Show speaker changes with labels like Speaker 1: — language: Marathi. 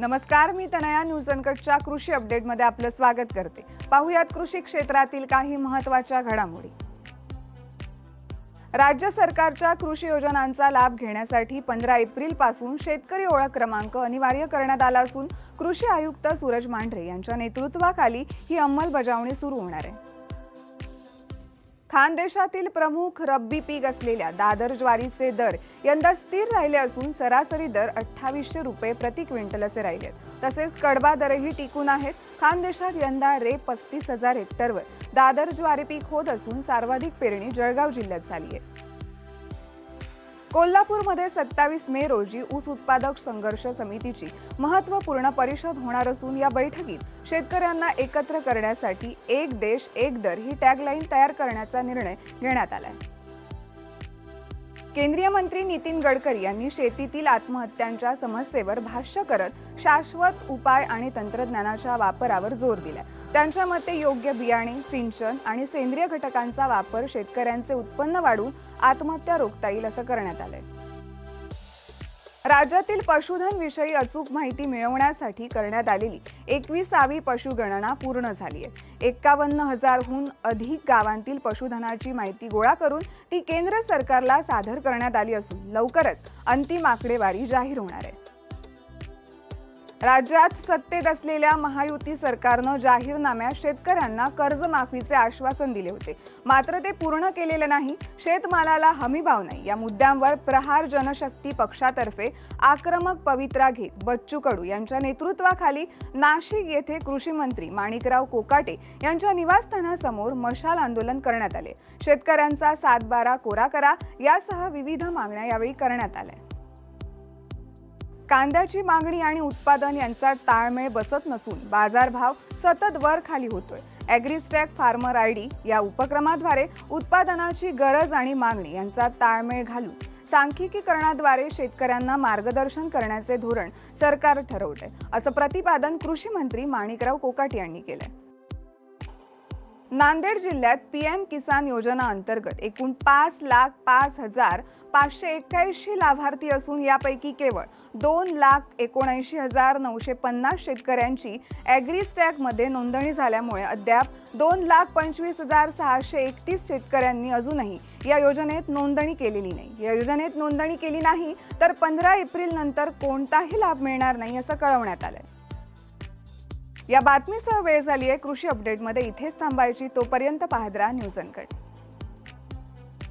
Speaker 1: नमस्कार मी तनया न्यूज अनकटच्या कृषी अपडेटमध्ये आपलं स्वागत करते. पाहुयात कृषी क्षेत्रातील काही महत्त्वाच्या घडामोडी. राज्य सरकारच्या कृषी योजनांचा लाभ घेण्यासाठी पंधरा एप्रिलपासून शेतकरी ओळख क्रमांक अनिवार्य करण्यात आला असून कृषी आयुक्त सूरज मांढरे यांच्या नेतृत्वाखाली ही अंमलबजावणी सुरू होणार आहे. खानदेशातील प्रमुख रब्बी पीक असलेल्या दादर ज्वारीचे दर यंदा स्थिर राहिले असून सरासरी दर अठ्ठावीसशे रुपये प्रति क्विंटल असे राहिले. तसेच कडबा दरही टिकून आहेत. खानदेशात यंदा रे पस्तीस हजार हेक्टरवर दादर ज्वारी पीक होत असून सर्वाधिक पेरणी जळगाव जिल्ह्यात झाली आहे. कोल्हापूरमध्ये सत्तावीस मे रोजी ऊस उत्पादक संघर्ष समितीची महत्त्वपूर्ण परिषद होणार असून या बैठकीत शेतकऱ्यांना एकत्र करण्यासाठी एक देश एक दर ही टॅगलाईन तयार करण्याचा निर्णय घेण्यात आला आहे केंद्रीय मंत्री नितीन गडकरी यांनी शेतीतील आत्महत्यांच्या समस्येवर भाष्य करत शाश्वत उपाय आणि तंत्रज्ञानाच्या वापरावर जोर दिला त्यांच्या मते योग्य बियाणे सिंचन आणि सेंद्रिय घटकांचा वापर शेतकऱ्यांचे उत्पन्न वाढवून आत्महत्या रोखता येईल असं करण्यात आलंय. राज्यातील पशुधन विषयी अचूक माहिती मिळवण्यासाठी करण्यात आलेली एकविसावी पशुगणना पूर्ण झाली आहे. एक्कावन्न हजारहून अधिक गावांतील पशुधनाची माहिती गोळा करून ती केंद्र सरकारला सादर करण्यात आली असून लवकरच अंतिम आकडेवारी जाहीर होणार आहे. राज्यात सत्तेत असलेल्या महायुती सरकारनं जाहीरनाम्यात शेतकऱ्यांना कर्जमाफीचे आश्वासन दिले होते. मात्र ते पूर्ण केलेले नाही. शेतमालाला हमीभाव नाही. या मुद्द्यांवर प्रहार जनशक्ती पक्षातर्फे आक्रमक पवित्रा घेत बच्चू कडू यांच्या नेतृत्वाखाली नाशिक येथे कृषी मंत्री माणिकराव कोकाटे यांच्या निवासस्थानासमोर मशाल आंदोलन करण्यात आले. शेतकऱ्यांचा सातबारा कोरा करा यासह विविध मागण्या यावेळी करण्यात आल्या. कांद्याची मागणी आणि उत्पादन यांचा ताळमेळ बसत नसून बाजारभाव सतत वर खाली होतोय. ॲग्रीस्टॅक फार्मर आय डी या उपक्रमाद्वारे उत्पादनाची गरज आणि मागणी यांचा ताळमेळ घालून सांख्यिकीकरणाद्वारे शेतकऱ्यांना मार्गदर्शन करण्याचे धोरण सरकार ठरवलंय असं प्रतिपादन कृषी मंत्री माणिकराव कोकाटे यांनी केलंय. नांदेड जिल्ह्यात पी एम किसान योजना अंतर्गत एकूण पाच लाख पाच हजार पाचशे एक्क्याऐंशी लाभार्थी असून यापैकी केवळ दोन लाख एकोणऐंशी हजार नऊशे पन्नास शेतकऱ्यांची ॲग्रीस्टॅकमध्ये नोंदणी झाल्यामुळे अद्याप दोन लाख पंचवीस हजार सहाशे एकतीस शेतकऱ्यांनी अजूनही या योजनेत नोंदणी केलेली नाही. या योजनेत नोंदणी केली नाही तर पंधरा एप्रिल नंतर कोणताही लाभ मिळणार नाही असं कळवण्यात आलंय. या बातमीसह वेळ झाली आहे कृषी अपडेटमध्ये इथेच थांबायची. तोपर्यंत पाहत राहा न्यूज अनकट.